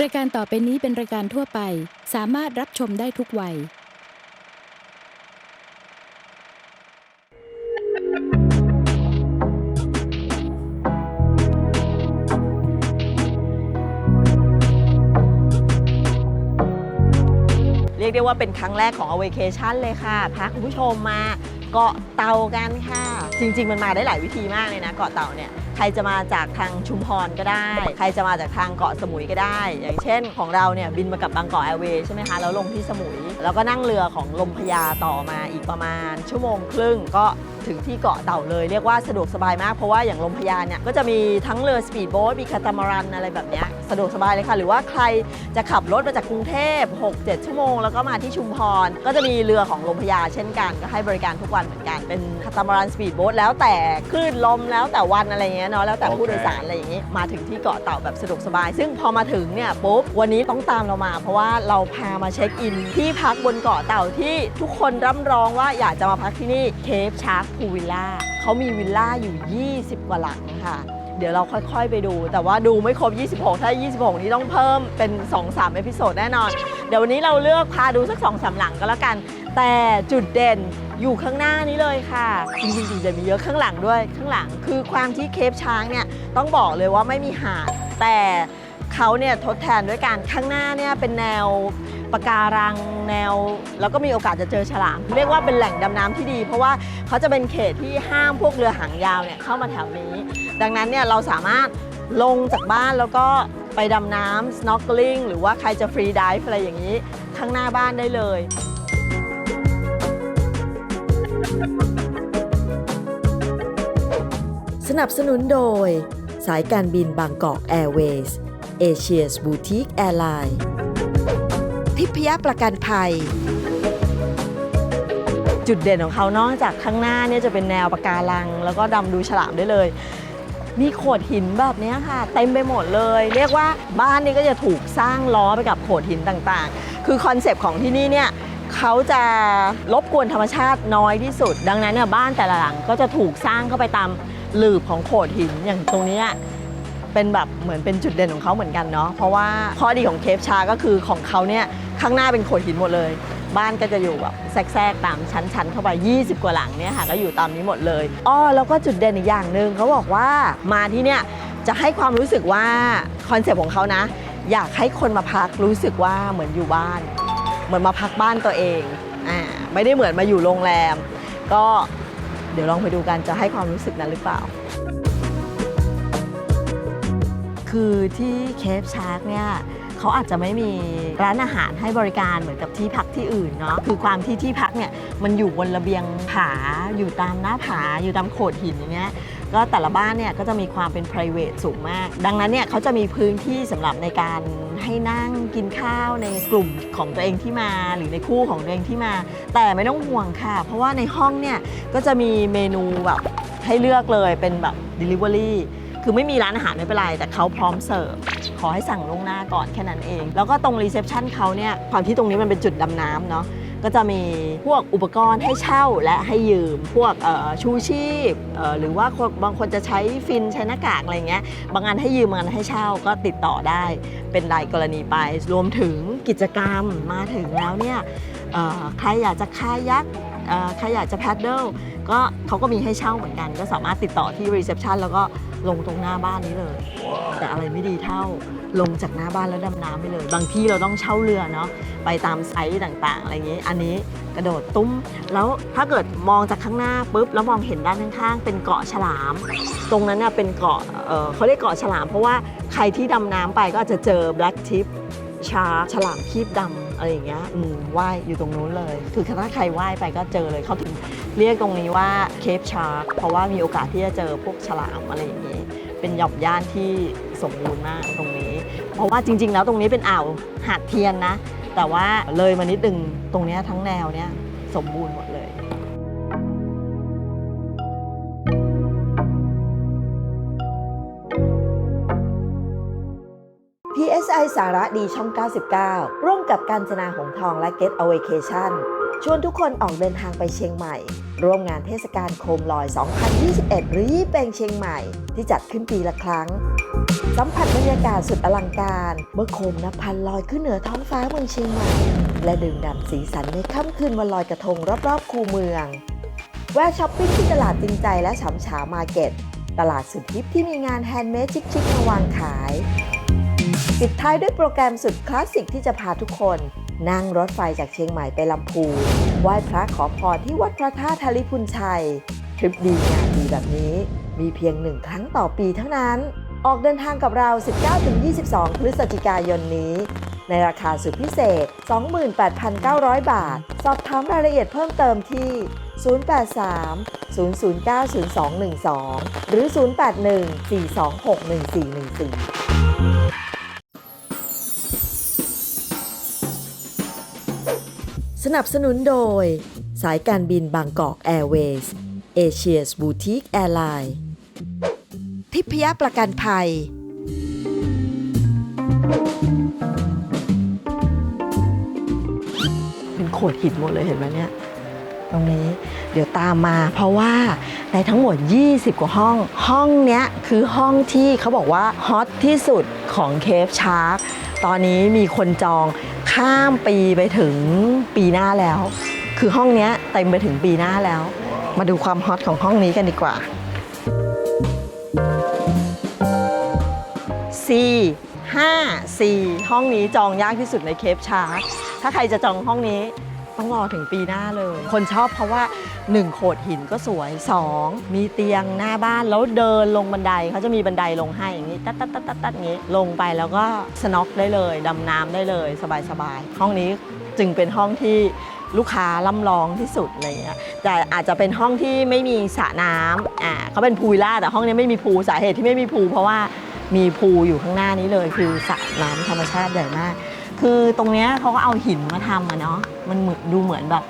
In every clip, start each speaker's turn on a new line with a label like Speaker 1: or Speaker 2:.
Speaker 1: รายการต่อไปนี้เป็นรายการทั่วไป สามารถรับชมได้ทุกวัย
Speaker 2: เรียกได้ว่าเป็นครั้งแรกของ a w a c a t i o n เลยค่ะ พาคุณผู้ชมมาเกาะเต่ากันค่ะ จริง ๆ มันมาได้หลายวิธีมากเลยนะ เกาะเต่าเนี่ย ครจะมาจากทางชุมพรก็ได้ ใครจะมาจากทางเกาะสมุยก็ได้ อย่างเช่นของเราเนี่ยบินมากับบางเกาะแอร์เวย์ใช่ไหมคะ แล้วลงที่สมุย แล้วก็นั่งเรือของลมพยาต่อมาอีกประมาณ ชั่วโมงครึ่งก็ถึงที่เกาะเต่าเลยเรียกว่าสะดวกสบายมากเพราะว่าอย่างลมพยาเนี่ยก็จะมีทั้งเรือสปีดโบ๊ทมีคาตามารันอะไรแบบเนี้ยสะดวกสบายเลยค่ะ หรือว่าใครจะขับรถมาจากกรุงเทพ 6-7 ชั่วโมง แล้วก็มาที่ชุมพร ก็จะมีเรือของลมพยาเช่นกัน ก็ให้บริการทุกวันเหมือนกันเป็นคาตามารันสปีดโบ๊ทแล้วแต่คลื่นลมแล้วแต่วันอะไรเงี้ยเนาะแล้วแต่ผู้โดยสารอะไรอย่างงี้มาถึงที่เกาะเต่าแบบสะดวกสบาย ซึ่งพอมาถึงเนี่ยปุ๊บวันนี้ต้องตามเรามา เพราะว่าเราพามาเช็คอิน ที่พักบนเกาะเต่าที่ทุกคนร่ำร้องว่าอยากจะมาพักที่นี่เคปชาร์คพูวิลล่าเขามีวิลล่าอยู่ 20 กว่าหลังค่ะเดี๋ยวเราค่อยๆไปดู แต่ว่าดูไม่ครบ 26 ถ้า 26 นี้ต้องเพิ่มเป็น 2-3 เอพิโซดแน่นอน เดี๋ยววันนี้เราเลือกพาดูสัก 2-3 หลังก็แล้วกัน แต่จุดเด่น อยู่ข้างหน้านี้เลยค่ะ จริงๆจุดเด่นมีเยอะข้างหลังด้วยข้างหลัง คือความที่เคปช้างเนี่ยต้องบอกเลยว่าไม่มีหาดแต่เขาเนี่ยทดแทนด้วยการข้างหน้าเนี่ยเป็นแนวปะการังแนว แล้วก็มีโอกาสจะเจอฉลาม เรียกว่าเป็นแหล่งดำน้ำที่ดี เพราะว่าเขาจะเป็นเขตที่ห้ามพวกเรือหางยาวเนี่ยเข้ามาแถวนี้ ดังนั้นเนี่ยเราสามารถลงจากบ้านแล้วก็ไปดำน้ำ snorkeling หรือว่าใครจะฟรีดิฟอะไรอย่างนี้ ข้างหน้าบ้านได้เลย
Speaker 3: สนับสนุนโดย สายการบินบางกอกแอร์เวย์สเอเชียสบูติกแอร์ไลน์ทิพยประกันภัย
Speaker 2: จุดเด่นของเขานอกจากข้างหน้าเนี่ยจะเป็นแนวปะการัง แล้วก็ดำดูฉลามได้เลย มีโขดหินแบบนี้ค่ะ เต็มไปหมดเลย เรียกว่าบ้านนี้ก็จะถูกสร้างล้อไปกับโขดหินต่างๆ คือคอนเซปต์ของที่นี่เนี่ย เขาจะรบกวนธรรมชาติน้อยที่สุด ดังนั้นเนี่ยบ้านแต่ละหลังก็จะถูกสร้างเข้าไปตามหลืบของโขดหินอย่างตรงนี้เป็นแบบเหมือนเป็นจุดเด่นของเขาเหมือนกันเนาะเพราะว่าข้อดีของเคปชาก็คือของเขาเนี่ยข้างหน้าเป็นโขดหินหมดเลย บ้านก็จะอยู่แบบแทรกๆตามชั้นๆเข้าไป 20 กว่าหลังเนี่ยค่ะก็อยู่ตามนี้หมดเลยอ้อแล้วก็จุดเด่นอีกอย่างหนึ่งเขาบอกว่ามาที่เนี่ยจะให้ความรู้สึกว่าคอนเซปต์ของเขานะ อยากให้คนมาพักรู้สึกว่าเหมือนอยู่บ้าน เหมือนมาพักบ้านตัวเองอ่าไม่ได้เหมือนมาอยู่โรงแรม ก็เดี๋ยวลองไปดูกันจะให้ความรู้สึกนั้นหรือเปล่า คือที่เคปชาร์กเนี่ยเขาอาจจะไม่มีร้านอาหารให้บริการเหมือนกับที่พักที่อื่นเนาะคือความที่ที่พักเนี่ยมันอยู่บนระเบียงผาอยู่ตามหน้าผาอยู่ตามโขดหินอย่างเงี้ย ก็แต่ละบ้านเนี่ยก็จะมีความเป็น p r i v a t สูงมาก ดังนั้นเนี่ยเขาจะมีพื้นที่สำหรับในการให้นั่งกินข้าวในกลุ่มของตัวเองที่มา หรือในคู่ของตัวเองที่มา แต่ไม่ต้องห่วงค่ะ เพราะว่าในห้องเนี่ยก็จะมีเมนูแบบให้เลือกเลยเป็นแบบ Delivery คือไม่มีร้านอาหารไม่เป็นไร แต่เขาพร้อมเสิร์ฟ ขอให้สั่งล่วงหน้าก่อนแค่นั้นเอง แล้วก็ตรงรีเซพชันเขาเนี่ยความที่ตรงนี้มันเป็นจุดดำน้ำเนาะ ก็จะมีพวกอุปกรณ์ให้เช่าและให้ยืม พวกชูชีพหรือว่าบางคนจะใช้ฟินใช้หน้ากากอะไรเงี้ยบางงานให้ยืมบางงานให้เช่าก็ติดต่อได้เป็นรายกรณีไป รวมถึงกิจกรรมมาถึงแล้วเนี่ยใครอยากจะคายักใครอยากจะแพดเดิล ก็เขาก็มีให้เช่าเหมือนกัน ก็สามารถติดต่อที่รีเซพชันแล้วก็ลงตรงหน้าบ้านนี้เลย แต่อะไรไม่ดีเท่าลงจากหน้าบ้านแล้วดำน้ำไปเลย บางที่เราต้องเช่าเรือเนาะไปตามไซต์ต่างๆ อะไรอย่างนี้ อันนี้กระโดดตุ้ม แล้วถ้าเกิดมองจากข้างหน้าปุ๊บแล้วมองเห็นด้านข้างๆ เป็นเกาะฉลาม ตรงนั้นเนี่ยเป็นเกาะเเขาเรียกเกาะฉลาม เพราะว่าใครที่ดำน้ำไปก็อาจจะเจอ black tip ชาฉลามคีบดำอะไรอย่างเงี้ยอืมว่ายอยู่ตรงนู้นเลย คือถ้าใครว่ายไปก็เจอเลยเขาถึง เรียกตรงนี้ว่าเคปชาร์กเพราะว่ามีโอกาสที่จะเจอพวกฉลามอะไรอย่างนี้ เป็นหย่อมย่านที่สมบูรณ์มากตรงนี้ เพราะว่าจริง ๆ แล้วตรงนี้เป็นอ่าวหาดเทียนนะ แต่ว่าเลยมานิดนึงตรงนี้ทั้งแนวเนี้ยสมบูรณ์หมดเลย
Speaker 3: PSI สาระดีช่อง 99 ร่วมกับการจนาหงทองและ Get a w a c a t i o n ชวนทุกคนออกเดินทางไปเชียงใหม่ ร่วมงานเทศกาลโคมลอย 2021 หรือยี่เปงเชียงใหม่ ที่จัดขึ้นปีละครั้ง สัมผัสบรรยากาศสุดอลังการ เมื่อโคมนับพันลอยขึ้นเหนือท้องฟ้าเมืองเชียงใหม่ และดื่มด่ำสีสันในค่ำคืนวันลอยกระทงรอบๆ คูเมือง แวะช้อปปิ้งที่ตลาดจริงใจและฉำฉามาเก็ต ตลาดสุดฮิปที่มีงานแฮนด์เมดชิคๆมาวางขายปิดท้ายด้วยโปรแกรมสุดคลาสสิกที่จะพาทุกคน นั่งรถไฟจากเชียงใหม่ไปลำพูนไหว้พระขอพรที่วัดพระธาตุทาริพุนชัย ทริปดีงานดีแบบนี้มีเพียงหนึ่งครั้งต่อปีเท่านั้น ออกเดินทางกับเรา 19-22 พฤศจิกายนนี้ ในราคาสุดพิเศษ 28,900 บาท สอบถามรายละเอียดเพิ่มเติมที่ 083 009 0212 หรือ 0814261414 สนับสนุนโดย สายการบินบางกอกแอร์เวย์สเอเชียสบูติกแอร์ไลน์ทิพยประกันภัย
Speaker 2: เป็นโขดหินหมดเลยเห็นไหมเนี่ย ตรงนี้เดี๋ยวตามมา เพราะว่าในทั้งหมด 20 กว่าห้อง ห้องเนี้ยคือห้องที่เขาบอกว่าฮอตที่สุดของเคฟชาร์กตอนนี้มีคนจอง ข้ามปีไปถึงปีหน้าแล้ว คือห้องนี้เต็มไปถึงปีหน้าแล้ว มาดูความฮอตของห้องนี้กันดีกว่า C 5 4ห้องนี้จองยากที่สุดในเคปชาร์ถ้าใครจะจองห้องนี้ ต้องรอถึงปีหน้าเลย คนชอบเพราะว่า 1 โขดหินก็สวย 2 มีเตียงหน้าบ้านแล้วเดินลงบันไดเขาจะมีบันไดลงให้อย่างนี้ตัดตัดตัดตัดตัดงนี้ลงไปแล้วก็สน็อกได้เลยดำน้ำได้เลย สบายๆห้องนี้จึงเป็นห้องที่ลูกค้าล่ำร้องที่สุดอะไรเงี้ยแต่อาจจะเป็นห้องที่ไม่มีสระน้ำอ่าเขาเป็นพูลล่าแต่ห้องนี้ไม่มีพูลสาเหตุที่ไม่มีพูลเพราะว่ามีพูลอยู่ข้างหน้านี้เลย คือสระน้ำธรรมชาติใหญ่มาก คือตรงเนี้ยเขาก็เอาหินมาทำอะเนาะมันเหมือนดูเหมือนแบบ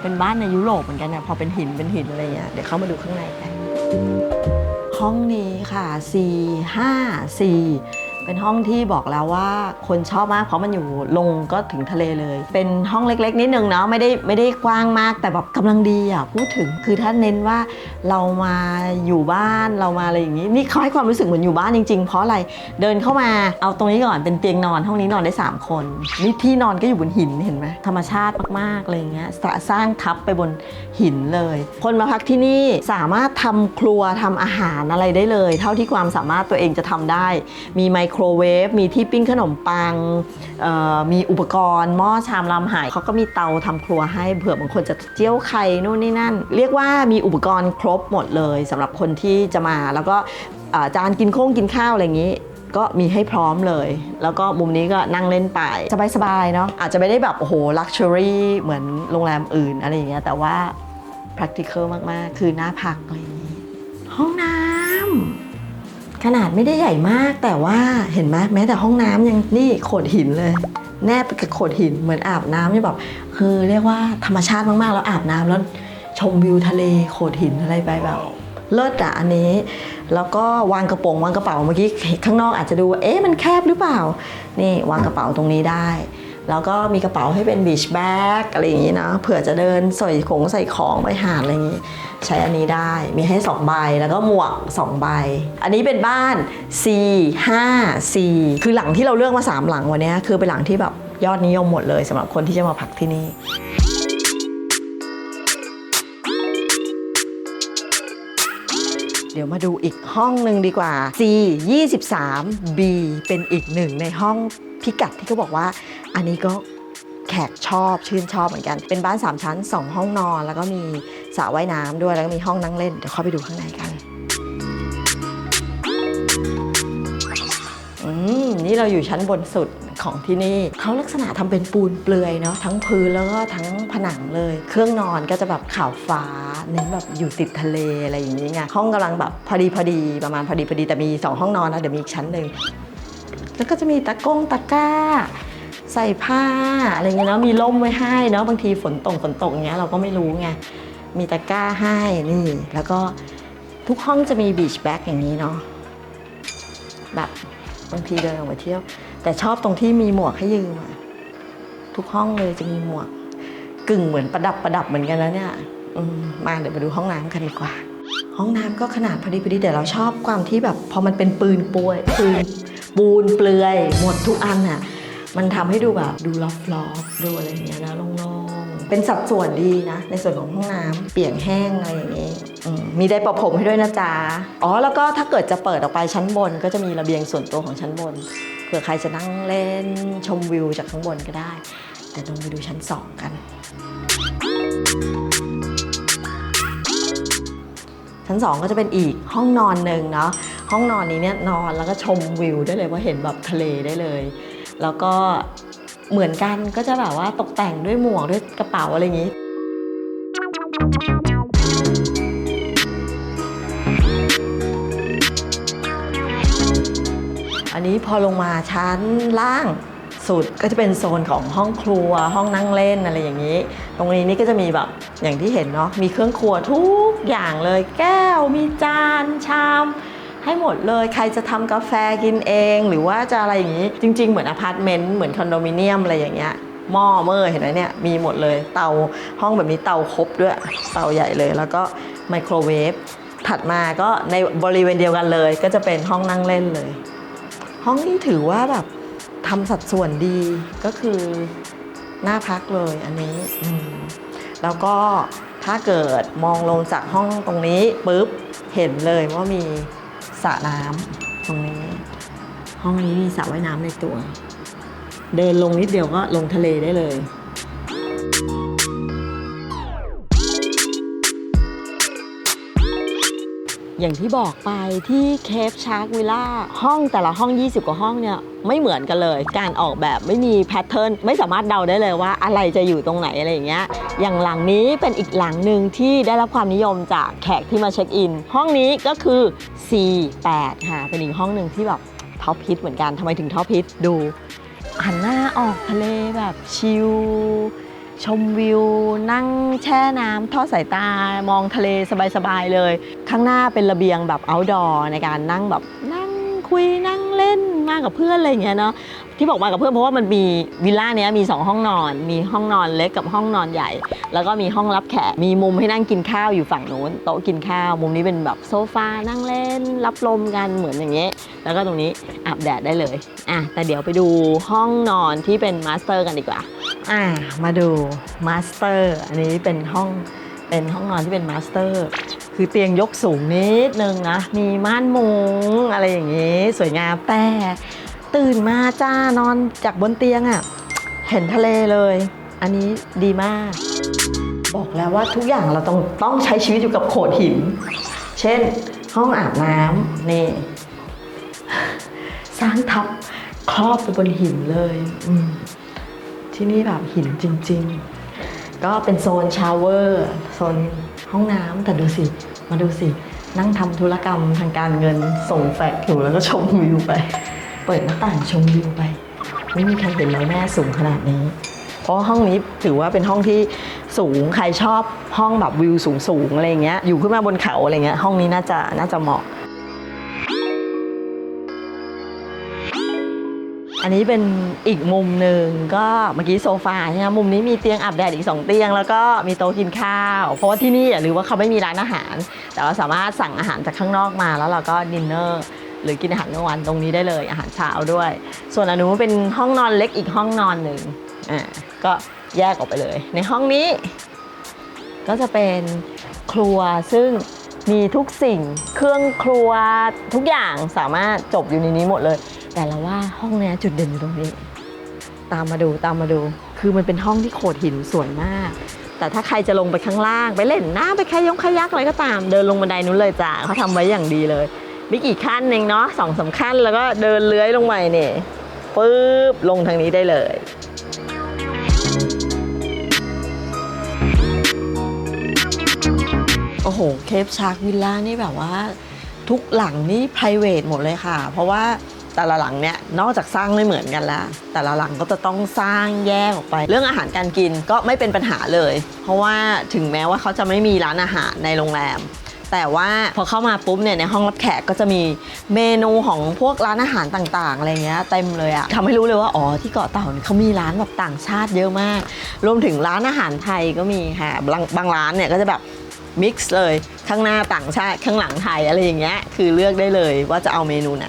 Speaker 2: เป็นบ้านในยุโรปเหมือนกันนะพอเป็นหินเป็นหินอะไรเงี้ยเดี๋ยวเข้ามาดูข้างในกันห้องนี้ค่ะ C 5 C เป็นห้องที่บอกแล้วว่าคนชอบมากเพราะมันอยู่ลงก็ถึงทะเลเลย เป็นห้องเล็ก ๆ นิดนึงเนาะไม่ได้ไม่ได้กว้างมากแต่แบบกำลังดีอะพูดถึงคือถ้าเน้นว่าเรามาอยู่บ้านเรามาอะไรอย่างนี้นี่เขาให้ความรู้สึกเหมือนอยู่บ้านจริง ๆ เพราะอะไรเดินเข้ามาเอาตรงนี้ก่อนเป็นเตียงนอนห้องนี้นอนได้ 3 คนนี่ที่นอนก็อยู่บนหินเห็นไหมธรรมชาติมากๆอะไรอย่างเงี้ยสร้างสร้างทับไปบนหินเลย คนมาพักที่นี่สามารถทำครัวทำอาหารอะไรได้เลย เท่าที่ความสามารถตัวเองจะทำได้ มีไมโครครเวฟ มีที่ปิ้งขนมปัง มีอุปกรณ์หม้อชามลำไหายเขาก็มีเตาทำครัวให้เผื่อบางคนจะเจียวไข่นู่นนี่นั่น เรียกว่ามีอุปกรณ์ครบหมดเลยสำหรับคนที่จะมา แล้วก็จานกินโค้งกินข้าวอะไรอย่างนี้ก็มีให้พร้อมเลย แล้วก็มุมนี้ก็นั่งเล่นไป สบาย ๆ เนาะอาจจะไม่ได้แบบ โอ้โห ลักชัวรี่เหมือนโรงแรมอื่น อะไรอย่างเงี้ยแต่ว่า practical มาก ๆ คือหน่าพักอะไรอย่างนี้ ห้องน้ำ ขนาดไม่ได้ใหญ่มากแต่ว่าเห็นไหมแม้แต่ห้องน้ำยังนี่โขดหินเลย แนบกับโขดหินเหมือนอาบน้ำที่แบบคือเรียกว่าธรรมชาติมากๆ แล้วอาบน้ำแล้วชมวิวทะเลโขดหินอะไรไปแบบเลิศอะอันนี้ แล้วก็วางกระโปรงวางกระเป๋าเมื่อกี้ข้างนอกอาจจะดูเอ๊ะมันแคบหรือเปล่า นี่วางกระเป๋าตรงนี้ได้ แล้วก็มีกระเป๋าให้เป็นบีชแบ็กอะไรอย่างนี้นะเผื่อจะเดินใส่ของใส่ของไปหาดอะไรอย่างนี้ ใช้อันนี้ได้มีให้ 2 ใบแล้วก็หมวก 2 ใบ อันนี้เป็นบ้าน C 5 C คือหลังที่เราเลือกมา 3 หลังวันนี้คือเป็นหลังที่แบบยอดนิยมหมดเลยสำหรับคนที่จะมาพักที่นี่เดี๋ยวมาดูอีกห้องหนึ่งดีกว่า C 23 B เป็นอีกหนึ่งในห้องพิกัดที่เขาบอกว่า อันนี้ก็แขกชอบชื่นชอบเหมือนกัน เป็นบ้าน 3 ชั้น 2 ห้องนอน แล้วก็มีสระว่ายน้ำด้วย แล้วก็มีห้องนั่งเล่น เดี๋ยวเข้าไปดูข้างในกัน อืม นี่เราอยู่ชั้นบนสุดของที่นี่เขาลักษณะทำเป็นปูนเปลือยเนาะทั้งพื้นแล้วก็ทั้งผนังเลย เครื่องนอนก็จะแบบขาวฟ้าเน้นแบบอยู่ติดทะเลอะไรอย่างนี้ไงห้องกำลังแบบพอดีพอดีประมาณพอดีพอดีแต่มี 2 ห้องนอนนะเดี๋ยวมีอีกชั้นหนึ่งแล้วก็จะมีตะกงตะกร้า ใส่ผ้าอะไรเงี้ยเนาะมีร่มไว้ให้เนาะบางทีฝนตกฝนตกเงี้ยเราก็ไม่รู้ไงมีตะกร้าให้นี่ แล้วก็ทุกห้องจะมีบีชแบ็กอย่างนี้เนาะแบบบางทีเดินออกมาเที่ยว แต่ชอบตรงที่มีหมวกให้ยืมอะทุกห้องเลยจะมีหมวก กึ่งเหมือนประดับประดับเหมือนกันนะเนี่ยอมาเดี๋ยวมาดูห้องน้ำกันดีกว่า ห้องน้ำก็ขนาดพอดีพอดีแต่เราชอบความที่แบบ พอมันเป็นปืนปวยปืนปูนเปลือยหมดทุกอันอะ มันทำให้ดูแบบดูลอฟลอฟดูอะไรอย่างเงี้ยนะโล่งๆ เป็นสัดส่วนดีนะ ในส่วนของห้องน้ำเปียกแห้งอะไรอย่างเงี้อืมมีได้ประผมให้ด้วยนะจ๊ะ อ๋อ แล้วก็ถ้าเกิดจะเปิดออกไปชั้นบน ก็จะมีระเบียงส่วนตัวของชั้นบน เผื่อใครจะนั่งเล่นชมวิวจากข้างบนก็ได้แต่ลงไปดูชั้นสองกัน ชั้นสองก็จะเป็นอีกห้องนอนหนึ่งเนาะ ห้องนอนนี้เนี่ยนอนแล้วก็ชมวิวได้เลยว่าเห็นแบบทะเลได้เลย แล้วก็เหมือนกันก็จะแบบว่าตกแต่งด้วยหมวกด้วยกระเป๋าอะไรอย่างนี้อันนี้พอลงมาชั้นล่างสุดก็จะเป็นโซนของห้องครัวห้องนั่งเล่นอะไรอย่างนี้ ตรงนี้นี่ก็จะมีแบบอย่างที่เห็นเนาะมีเครื่องครัวทุกอย่างเลย แก้วมีจานชาม ให้หมดเลยใครจะทำกาแฟกินเอง หรือว่าจะอะไรอย่างนี้ จริง ๆ เหมือนอพาร์ตเมนต์เหมือนคอนโดมิเนียมอะไรอย่างเงี้ยหม้อเมื่อเห็นไหมเนี่ยมีหมดเลยเตาห้องแบบนี้เตาครบด้วยเตาใหญ่เลย แล้วก็ไมโครเวฟถัดมาก็ในบริเวณเดียวกันเลย ก็จะเป็นห้องนั่งเล่นเลย ห้องนี้ถือว่าแบบทำสัดส่วนดีก็คือน่าพักเลยอันนี้แล้วก็ถ้าเกิดมองลงจากห้องตรงนี้ปุ๊บเห็นเลยว่ามี สระน้ำตรงนี้ ห้องนี้มีสระว่ายน้ำในตัว เดินลงนิดเดียวก็ลงทะเลได้เลย อย่างที่บอกไปที่เคปชาร์กวิลล่าห้องแต่ละห้อง 20 กว่าห้องเนี่ยไม่เหมือนกันเลย การออกแบบไม่มีแพทเทิร์นไม่สามารถเดาได้เลยว่าอะไรจะอยู่ตรงไหนอะไรอย่างเงี้ยอย่างหลังนี้เป็นอีกหลังหนึ่งที่ได้รับความนิยมจากแขกที่มาเช็คอิน ห้องนี้ก็คือ C8 ค่ะเป็นอีกห้องหนึ่งที่แบบท็อปฮิตเหมือนกันทำไมถึงท็อปฮิตดูหันหน้าออกทะเลแบบชิล ชมวิว นั่งแช่น้ำทอดสายตา มองทะเลสบายๆเลย ข้างหน้าเป็นระเบียงแบบ outdoor ในการนั่งแบบน คุยนั่งเล่นมากับเพื่อนอะไรอย่างเงี้ยเนาะที่บอกมากับเพื่อนเพราะว่ามันมีวิลล่าเนี้ยมี 2 ห้องนอน มีห้องนอนเล็กกับห้องนอนใหญ่ แล้วก็มีห้องรับแขกมีมุมให้นั่งกินข้าวอยู่ฝั่งโน้นโต๊ะกินข้าว มุมนี้เป็นแบบโซฟานั่งเล่น รับลมกันเหมือนอย่างเงี้ยแล้วก็ตรงนี้อาบแดดได้เลยอะแต่เดี๋ยวไปดูห้องนอนที่เป็นมาสเตอร์กันดีกว่าอ่ามาดูมาสเตอร์อันนี้เป็นห้องเป็นห้องนอนที่เป็นมาสเตอร์ คือเตียงยกสูงนิดนึงนะ มีม่านมุงอะไรอย่างนี้ สวยงามแต่ตื่นมาจ้านอนจากบนเตียงอะ่ะ เห็นทะเลเลย อันนี้ดีมาก บอกแล้วว่าทุกอย่างเราต้องต้องใช้ชีวิตอยู่กับโขดหิน เช่น ห้องอาบน้ำนี่ สร้างทับครอบไปบนหินเลยที่นี่แบบหินจริง ๆ ก็เป็นโซนชาวเวอร์โซน ห้องน้ำแต่ดูสิ มาดูสิ นั่งทำธุรกรรมทางการเงินส่งแฟกซ์อยู่แล้วก็ชมวิวไป เปิดหน้าต่างชมวิวไป ไม่มีใครเห็นเราแม่สูงขนาดนี้ เพราะห้องนี้ถือว่าเป็นห้องที่สูงใครชอบห้องแบบวิวสูงๆอะไรอย่างเงี้ยอยู่ขึ้นมาบนเขาอะไรเงี้ยห้องนี้น่าจะน่าจะเหมาะ อันนี้เป็นอีกมุมหนึ่งก็เมื่อกี้โซฟาใช่ไหมมุมนี้มีเตียงอาบแดดอีก 2 เตียง แล้วก็มีโต๊ะกินข้าว เพราะว่าที่นี่อย่าลืมว่าเขาไม่มีร้านอาหาร แต่เราสามารถสั่งอาหารจากข้างนอกมาแล้วเราก็ดินเนอร์หรือกินอาหารกลางวันตรงนี้ได้เลยอาหารเช้าด้วย ส่วนอนนู้นเป็นห้องนอนเล็กอีกห้องนอนหนึ่งอ่าก็แยกออกไปเลย ในห้องนี้ ก็จะเป็นครัวซึ่งมีทุกสิ่งเครื่องครัวทุกอย่างสามารถจบอยู่ในนี้หมดเลย แต่เราว่าห้องเนี้ยจุดเด่นอยู่ตรงนี้ ตามมาดูตามมาดู คือมันเป็นห้องที่โขดหินสวยมาก แต่ถ้าใครจะลงไปข้างล่างไปเล่นน้ำไปแค่ยงขยักอะไรก็ตาม เดินลงบันไดนู้นเลยจ้ะเขาทำไว้อย่างดีเลยไม่กี่ขั้นเองเนาะสองสามขั้นแล้วก็เดินเลื้อยลงไปเนี่ยปุ๊บลงทางนี้ได้เลยโอ้โห เคปชาร์กวิลล่านี่แบบว่าทุกหลังนี่ p r i v a t หมดเลยค่ะ เพราะว่า แต่ละหลังเนี่ยนอกจากสร้างไม่เหมือนกันแล้วแต่ละหลังก็จะต้องสร้างแยกออกไป เรื่องอาหารการกินก็ไม่เป็นปัญหาเลย เพราะว่าถึงแม้ว่าเขาจะไม่มีร้านอาหารในโรงแรมแต่ว่าพอเข้ามาปุ๊บเนี่ยในห้องรับแขกก็จะมีเมนูของพวกร้านอาหารต่าง ๆ อะไรเงี้ยเต็มเลยอะทำให้รู้เลยว่าอ๋อที่เกาะเต่าเนี่ยเขามีร้านแบบต่างชาติเยอะมาก รวมถึงร้านอาหารไทยก็มีค่ะบางบางร้านเนี่ยก็จะแบบมิกซ์เลยข้างหน้าต่างชาติข้างหลังไทยอะไรอย่างเงี้ยคือเลือกได้เลยว่าจะเอาเมนูไหน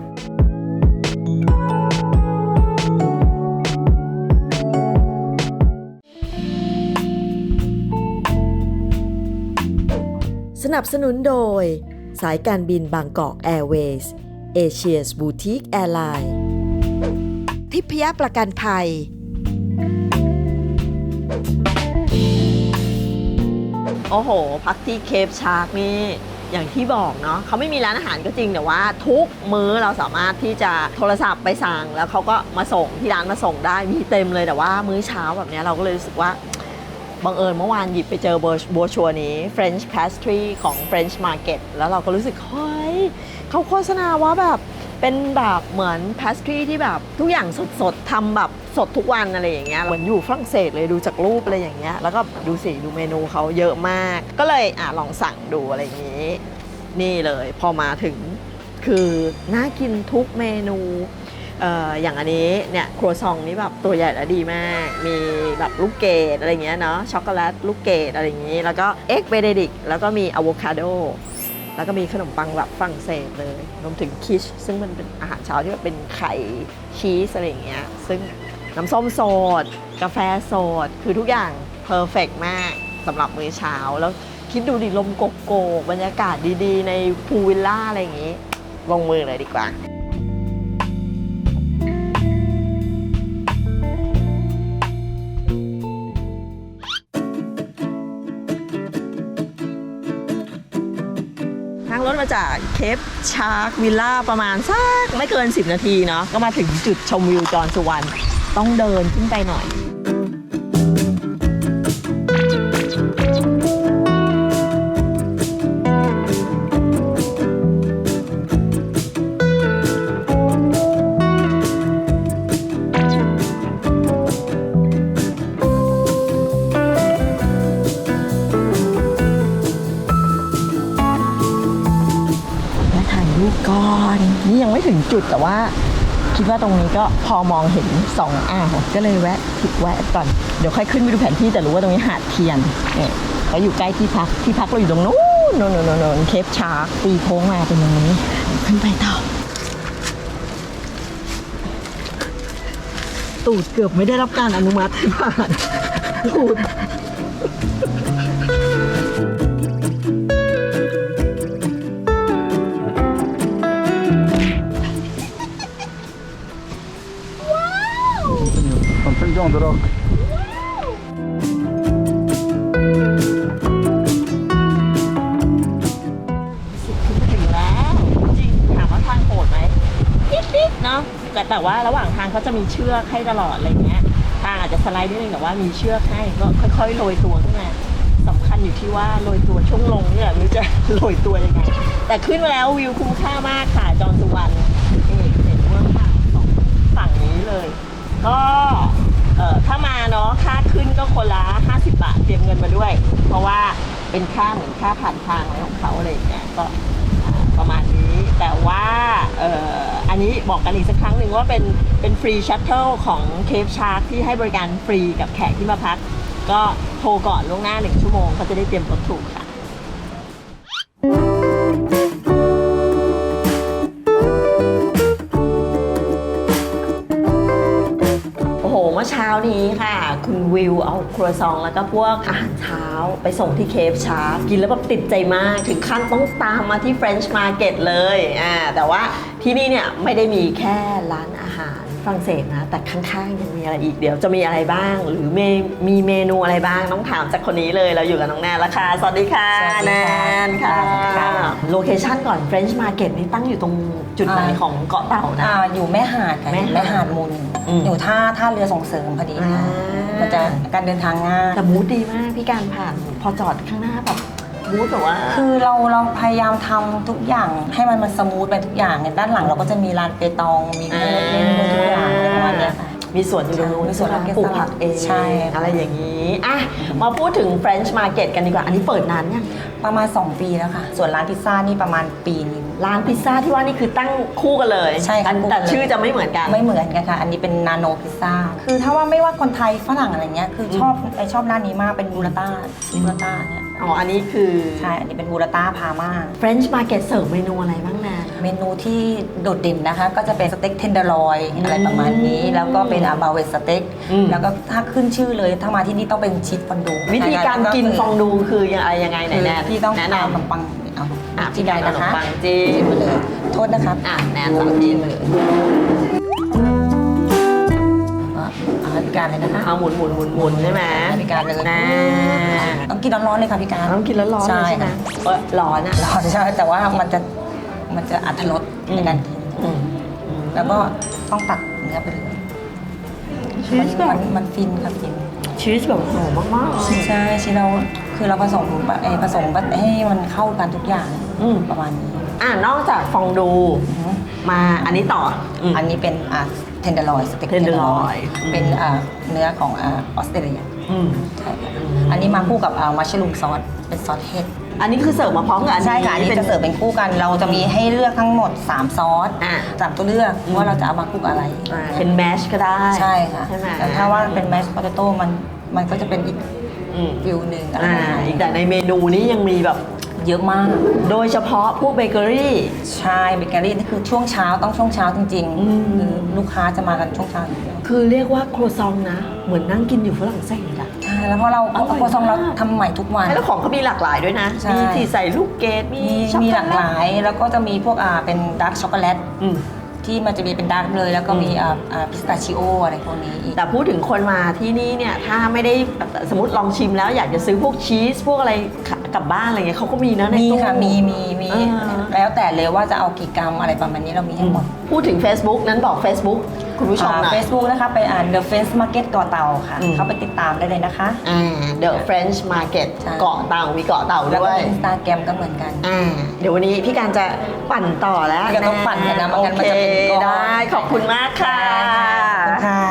Speaker 3: นับสนุนโดย สายการบินบางกอกแอร์เวย์สเอเชียสบูติกแอร์ไลน์ทิพยประกันภัย
Speaker 2: โอ้โห พักที่เคปชาร์กนี่อย่างที่บอกเนาะเขาไม่มีร้านอาหารก็จริงแต่ว่า ทุกมื้อเราสามารถที่จะโทรศัพท์ไปสั่ง แล้วเขาก็มาส่งที่ร้านมาส่งได้มีเต็มเลยแต่ว่ามื้อเช้าแบบนี้เราก็เลยรู้สึกว่า บังเอิญเมื่อวานหยิบไปเจอโบรชัวร์นี้ French pastry ของ French Market แล้วเราก็รู้สึกเฮ้ยเขาโฆษณาว่าแบบเป็นแบบเหมือน pastry ที่แบบทุกอย่างสดๆทำแบบสดทุกวันอะไรอย่างเงี้ยเหมือนอยู่ฝรั่งเศสเลยดูจากรูปอะไรอย่างเงี้ยแล้วก็ดูสิดูเมนูเขาเยอะมาก ก็เลยอะลองสั่งดูอะไรอย่างนี้ นี่เลยพอมาถึงคือน่ากินทุกเมนู อย่างอันนี้เนี่ยครัวซองนี่แบบตัวใหญ่และดีมาก มีแบบลูกเกดอะไรเงี้ยเนาะช็อกโกแลตลูกเกดอะไรอย่างงี้ แล้วก็เอ็กเบเดดิกแล้วก็มีอะโวคาโดแล้วก็มีขนมปังแบบฝรั่งเศสเลยรวมถึงคิช ซึ่งมันเป็นอาหารเช้าที่แบบเป็นไข่ชีสอะไรอย่างเงี้ยซึ่งน้ำส้มสดกาแฟสดคือทุกอย่างเพอร์เฟกมากสำหรับมื้อเช้า แล้วคิดดูดิลมโกโก้บรรยากาศดีๆ ในพูลวิลล่าอะไรอย่างงี้ ลงมือเลยดีกว่า มาจากเคปชาร์กวิลล่าประมาณสักไม่เกิน 10 นาทีเนาะก็มาถึงจุดชมวิวจอนสุวรรณต้องเดินขึ้นไปหน่อย จุดแต่ว่าคิดว่าตรงนี้ก็พอมองเห็นสองอ่าวก็เลยแวะทิดแวะก่อนเดี๋ยวค่อยขึ้นไปดูแผนที่แต่รู้ว่าตรงนี้หาดเทียนเนี่ยเขาอยู่ใกล้ที่พักที่พักเราอยู่ตรงนู้นโน่นโน่นโน่นเคปชาร์กตีโค้งมาเป็นตรงนี้ ขึ้นไปต่อตูดเกือบไม่ได้รับการอนุมัติให้ผ่านตูด ciąg drog. ถึงแล้ว จริงถามว่าทางโหดไหมนิดๆเนาะแต่แต่ว่าระหว่างทางเขาจะมีเชือกให้ตลอดอะไรเงี้ยทางอาจจะสไลด์นิดนึงแต่ว่ามีเชือกให้ก็ค่อยๆโรยตัวขึ้นมาสำคัญอยู่ที่ว่าโรยตัวช่วงลงเนี่ยไม่รู้จะโรยตัวยังไงแต่ขึ้นมาแล้ววิวคุ้มค่ามากค่ะจอห์นสุวรรณนี่เห็นเมืองฝั่งสองฝั่งนี้เลย ก็ ออถ้ามาเนาะค่าขึ้นก็คนละ50 บาทเตรียมเงินมาด้วย เพราะว่าเป็นค่าเหมือนค่าผ่านทางอะไรของเขาอะไรอย่างเงี้ยก็ประมาณนี้แต่ว่าเอ่ออันนี้บอกกันอีกสักครั้งหนึ่งว่าเป็นเป็นฟรีชัตเทิลของเคฟชาร์กที่ให้บริการฟรีกับแขกที่มาพัก ก็โทรก่อนล่วงหน้าหนึ่งชั่วโมงเขาจะได้เตรียมรถถูกค่ะ วิวเอาครัวซองแล้วก็พวกอาหารเช้าไปส่งที่เคฟชาร์กินแล้วแบบติดใจมากถึงขั้นต้องตามมาที่ French Market เลยอ่าแต่ว่าที่นี่เนี่ยไม่ได้มีแค่ร้านอาหาร ฝรั่งเศสนะ แต่ข้างๆยังมีอะไรอีกเดี๋ยวจะมีอะไรบ้าง หรือเมมีเมนูอะไรบ้างต้องถามจากคนนี้เลยเราอยู่กับน้องแนนแล้วค่ะ สวัสดีค่ะ
Speaker 4: สวัส
Speaker 2: แน
Speaker 4: ดีค่ะ
Speaker 2: นค่ะ
Speaker 4: ค่ะ
Speaker 2: โลเคชั่นก่อน French Market นี่ตั้งอยู่ตรงจุดไหน
Speaker 4: อ่า
Speaker 2: ของเกาะเต่านะ
Speaker 4: อ่าอยู่แม่หาดค่ะ
Speaker 2: แม่หาด
Speaker 4: แม่หาดมุน
Speaker 2: อืม
Speaker 4: อยู่ท่าท่าเรือส่งเสริมพอดีค่ะ
Speaker 2: อ่ามั
Speaker 4: มันจะการเดินทางง่าย
Speaker 2: แต่มูดดีมากพี่การผ่านพอจอดข้างหน้าแบบ มูดแบบว่า
Speaker 4: คือเราเราพยายามทำทุกอย่างให้มันมันสมูทไปทุกอย่างเนี่ยด้านหลังเราก็จะมีร้านเปตองมีเล่นเล่นทุกอย่างอะไรประมาณเนี้ยค่ะ
Speaker 2: มีสวนอยู่ตรงนู้น
Speaker 4: มีสวน
Speaker 2: ใช่ไหปลูกผักเอง
Speaker 4: ใช่
Speaker 2: อะไรอย่างนี้อะมาพูดถึง French Market กันดีกว่า อันนี้เปิดนานยัง
Speaker 4: ประมาณ 2 ปีแล้วค่ะ ส่วนร้านพิซซ่านี่ประมาณปีนึง
Speaker 2: ร้านพิซซ่าที่ว่านี่คือตั้งคู่กันเลย
Speaker 4: ใช่ค่ะ
Speaker 2: อัน
Speaker 4: คู่กัน
Speaker 2: แต่
Speaker 4: เลย
Speaker 2: ชื่อจะไม่เหมือนกัน
Speaker 4: ไม่เหมือนกันค่ะ อันนี้เป็นนาโนพิซซ่า คือถ้าว่าไม่ว่าคนไทยฝรั่งอะไรเงี้ย คือชอบไอชอบร้านนี้มากเป็นบูราต้าบูราต้าเนี่ย
Speaker 2: อ๋อ อันนี้คือ
Speaker 4: ใช่ อันนี้เป็นบูราต้าพาม่า
Speaker 2: French Market เสิร์ฟเมนูอะไรบ้างนะ
Speaker 4: เมนูที่โดดเด่นนะคะ ก็จะเป็นสเต็กเทนเดอร์ลอยอะไรประมาณนี้ แล้วก็เป็นอาบาเวสเต็ก
Speaker 2: อืม
Speaker 4: แล้วก็ถ้าขึ้นชื่อเลยถ้ามาที่นี่ต้องเป็นชีสฟอนดู
Speaker 2: วิธีการกินฟองดูคือยังไงยังไงไหน
Speaker 4: คือ
Speaker 2: แนน
Speaker 4: ที่ต้อง
Speaker 2: แนะ
Speaker 4: เอาขนม
Speaker 2: นำ
Speaker 4: ปังเอา
Speaker 2: อะ
Speaker 4: จิ้
Speaker 2: พี่
Speaker 4: ม
Speaker 2: การ
Speaker 4: ได้
Speaker 2: ขน
Speaker 4: นะ
Speaker 2: ม
Speaker 4: คะ
Speaker 2: ปังจิ้ม
Speaker 4: จิ้มไปเลยโทษนะครับ
Speaker 2: อะแนนสาวจิ้มเลย
Speaker 4: อะเอาให้ พิการเลยนะคะ
Speaker 2: เอาหมุนหมุนหมุนหมุนใช่ไหม
Speaker 4: ให้พิการเลย
Speaker 2: นะ
Speaker 4: ต้องกินร้อนๆเลยค่ะพิการ
Speaker 2: ต้องกินแล้วร้อนๆเลยใช่ไหม
Speaker 4: ค่ะ
Speaker 2: เออร้อนอะ
Speaker 4: ร้อนใช่แต่ว่ามันจะมันจะอัตรสในการกิน
Speaker 2: อืม
Speaker 4: แล้วก็ต้องตักเนื้อไปเลย
Speaker 2: ชีสแบบ
Speaker 4: มันมันฟินค่ะฟิน
Speaker 2: ชีสแบบหอมมากๆ
Speaker 4: ใช่ชีเราคือเราผสมเอ่อผสมให้มันเข้ากันทุกอย่าง
Speaker 2: อืม
Speaker 4: ประมาณนี้
Speaker 2: อะนอกจากฟองดู
Speaker 4: อือฮึ
Speaker 2: มาอันนี้ต่ออืม
Speaker 4: อันนี้เป็นอ่า เทนเดอร์ลอยสเต็ก
Speaker 2: tenderloin
Speaker 4: เป็นอ่าเนื้อของอ่าออสเตรเลีย
Speaker 2: อืม
Speaker 4: ใช่ค่ะอันนี้มาคู่กับอ่ามัชลูมซอสเป็นซอสเห็ด
Speaker 2: อันนี้คือเสิร์ฟมาพร้อมกับอันนี้
Speaker 4: ใช่ค่ะอันนี้จะเสิร์ฟเป็นคู่กัน เราจะมีให้เลือกทั้งหมด 3 ซอส
Speaker 2: อะ
Speaker 4: สามตัวเลือก
Speaker 2: อืม
Speaker 4: ว่าเราจะเอามาคู่กับอะไร
Speaker 2: อ่าเป็นแมชก็ได้
Speaker 4: ใช่ค่ะ
Speaker 2: ใช่ไหม
Speaker 4: แต่ถ้าว่าเป็นแมชโพเตโต้มันมันก็จะเป็นอีก
Speaker 2: อืม
Speaker 4: ฟิลหนึ่งอะไร
Speaker 2: อ่า
Speaker 4: ประมาณ
Speaker 2: อีก
Speaker 4: นี้
Speaker 2: แต่ในเมนูนี้ยังมีแบบ
Speaker 4: เยอะมาก
Speaker 2: โดยเฉพาะพวกเบเกอรี่
Speaker 4: ใช่เบเกอรี่นี่คือช่วงเช้าต้องช่วงเช้าจริง
Speaker 2: อืม
Speaker 4: ๆคือลูกค้าจะมากันช่วงเช้าอย่างเดียว
Speaker 2: คือเรียกว่าครัวซองนะ เหมือนนั่งกินอยู่ฝรั่งเศสอะ
Speaker 4: ใช่แล้วเพราะเรา
Speaker 2: อร่อย
Speaker 4: ครัวซองเรา
Speaker 2: มาก
Speaker 4: ทำใหม่ทุกวัน
Speaker 2: แล้วของเขามีหลากหลายด้วยนะ
Speaker 4: ใช่
Speaker 2: มีที่ใส่ลูกเกดมี
Speaker 4: มี
Speaker 2: ช็อก
Speaker 4: มี
Speaker 2: โก
Speaker 4: หลาก
Speaker 2: แล
Speaker 4: ห
Speaker 2: ต
Speaker 4: ลายแล้วก็จะมีพวกอ่าเป็นดาร์กช็อกโกแลต
Speaker 2: อืม
Speaker 4: ที่มันจะมีเป็นดาร์กเลย แล้วก็มี
Speaker 2: อืม
Speaker 4: อ่าอ่าพิสตาชิโออะไรพวกนี้อีก
Speaker 2: แต่พูดถึงคนมาที่นี่เนี่ย ถ้าไม่ได้สมมติลองชิมแล้วอยากจะซื้อพวกชีส พวกอะไร กลับบ้านอะไรเงี้ยเขาก็มีนะใน
Speaker 4: มี
Speaker 2: ตู้
Speaker 4: ค่ะมีมีมี
Speaker 2: อ่า
Speaker 4: แล้วแต่เลยว่าจะเอากี่กรัมอะไรประมาณนี้เรามีให้หมด
Speaker 2: พูดถึง Facebook นั้นบอก Facebook คุณผู้ชมหน่อย
Speaker 4: เฟซบุ๊กนะคะไปอ่าน The French Market เกาะเต่าค่ะ
Speaker 2: อืม
Speaker 4: เข้าไปติดตามได้เลยนะคะ
Speaker 2: อ่า The French Market
Speaker 4: ใช่
Speaker 2: เกาะเต่ามีเกาะเต่า
Speaker 4: แล้ว
Speaker 2: ด้
Speaker 4: ก็
Speaker 2: วย
Speaker 4: อินสตาแกรมก็เหมือนกัน
Speaker 2: อ่า เดี๋ยววันนี้พี่การจะปั่นต่อแล้ว
Speaker 4: พี่การต้องปั่นกันนะไม่งั้นมันจะเป็น
Speaker 2: โอ
Speaker 4: ก้อน
Speaker 2: คได้ ขอบคุณมากค่ะ
Speaker 4: ขอบคุณค่ะ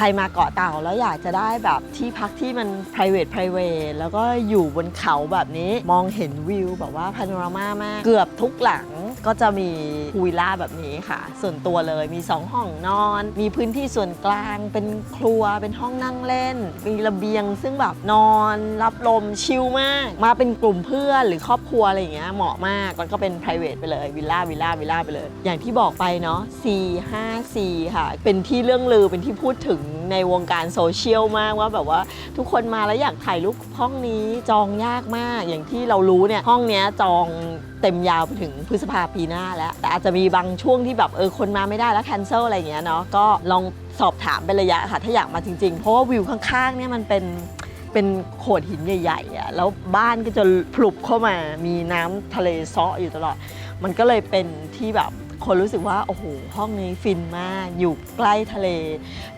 Speaker 2: ใครมาเกาะเต่าแล้วอยากจะได้แบบที่พักที่มัน private private แล้วก็อยู่บนเขาแบบนี้มองเห็นวิวแบบว่าพาโนรามามาก เกือบทุกหลัง ก็จะมีพูลวิลล่าแบบนี้ค่ะ ส่วนตัวเลยมี 2 ห้องนอน มีพื้นที่ส่วนกลาง เป็นครัวเป็นห้องนั่งเล่น มีระเบียง ซึ่งแบบนอนรับลมชิลมาก มาเป็นกลุ่มเพื่อนหรือครอบครัวอะไรอย่างเงี้ยเหมาะมากมันก็เป็น private ไปเลยวิลล่าวิลล่าวิลล่าไปเลย อย่างที่บอกไปเนาะ C 5 C ค่ะ เป็นที่เรื่องลือเป็นที่พูดถึงในวงการโซเชียลมากว่าแบบว่าทุกคนมาแล้วอยากถ่ายรูปห้องนี้จองยากมาก อย่างที่เรารู้เนี่ยห้องเนี้ยจองเต็มยาวไปถึงพฤษภาปีหน้าแล้ว แต่อาจจะมีบางช่วงที่แบบเออคนมาไม่ได้แล้วแคนเซิลอะไรเงี้ยเนาะก็ลองสอบถามเป็นระยะค่ะ ถ้าอยากมาจริงๆ เพราะว่าวิวข้างๆเนี่ยมันเป็นเป็นโขดหินใหญ่ๆอะแล้วบ้านก็จะผลุบเข้ามามีน้ำทะเลซาะอยู่ตลอด มันก็เลยเป็นที่แบบ คนรู้สึกว่าโอ้โหห้องนี้ฟินมาก อยู่ใกล้ทะเล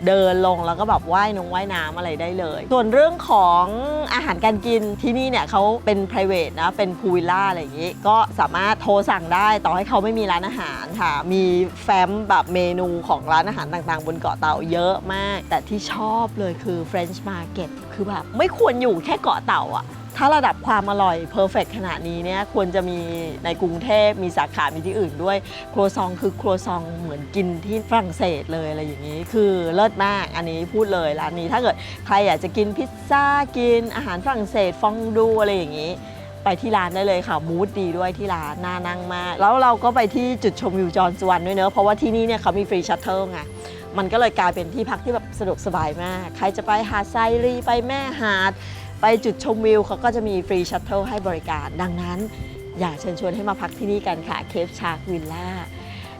Speaker 2: เดินลงแล้วก็แบบว่ายนงว่ายน้ำอะไรได้เลย ส่วนเรื่องของอาหารการกินที่นี่เนี่ยเขาเป็น p r i v a t นะเป็นพูวิลล่าอะไรอย่างนี้ ก็สามารถโทรสั่งได้ต่อให้เขาไม่มีร้านอาหารค่ะ มีแฟ้มแบบเมนูของร้านอาหารต่างๆ บนเกาะเต่าเยอะมาก แต่ที่ชอบเลยคือ French Market คือแบบไม่ควรอยู่แค่เกาะเต่าอะ ถ้าระดับความอร่อยเพอร์เฟกขนาดนี้เนี่ยควรจะมีในกรุงเทพมีสาขา มีที่อื่นด้วย ครัวซองคือครัวซองเหมือนกินที่ฝรั่งเศสเลยอะไรอย่างนี้ คือเลิศมากอันนี้พูดเลยร้านนี้ถ้าเกิดใครอยากจะกินพิซซ่ากินอาหารฝรั่งเศสฟองดูอะไรอย่างนี้ ไปที่ร้านได้เลยค่ะมูดดีด้วยที่ร้านน่านั่งมาก แล้วเราก็ไปที่จุดชมวิวจอห์นสวรรค์ด้วยเนอะเพราะว่าที่นี่เนี่ยเขามีฟรีชัตเทิลไงมันก็เลยกลายเป็นที่พักที่แบบสะดวกสบายมาก ใครจะไปหาดไซรีไปแม่หาด ไปจุดชมวิวเขาก็จะมีฟรีชัตเทิลให้บริการ ดังนั้น อยากเชิญชวนให้มาพักที่นี่กันค่ะเคฟชาร์กวิลล่า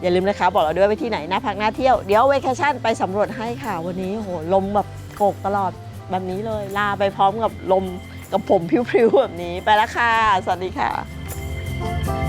Speaker 2: อย่าลืมนะคะ บอกเราด้วยไปที่ไหนน่าพักน่าเที่ยว เดี๋ยวเวคชั่นไปสำรวจให้ค่ะ วันนี้โหลมแบบโกกตลอดแบบนี้เลย ลาไปพร้อมกับลมกับผมพริ้วๆแบบนี้ไปแล้วค่ะ สวัสดีค่ะ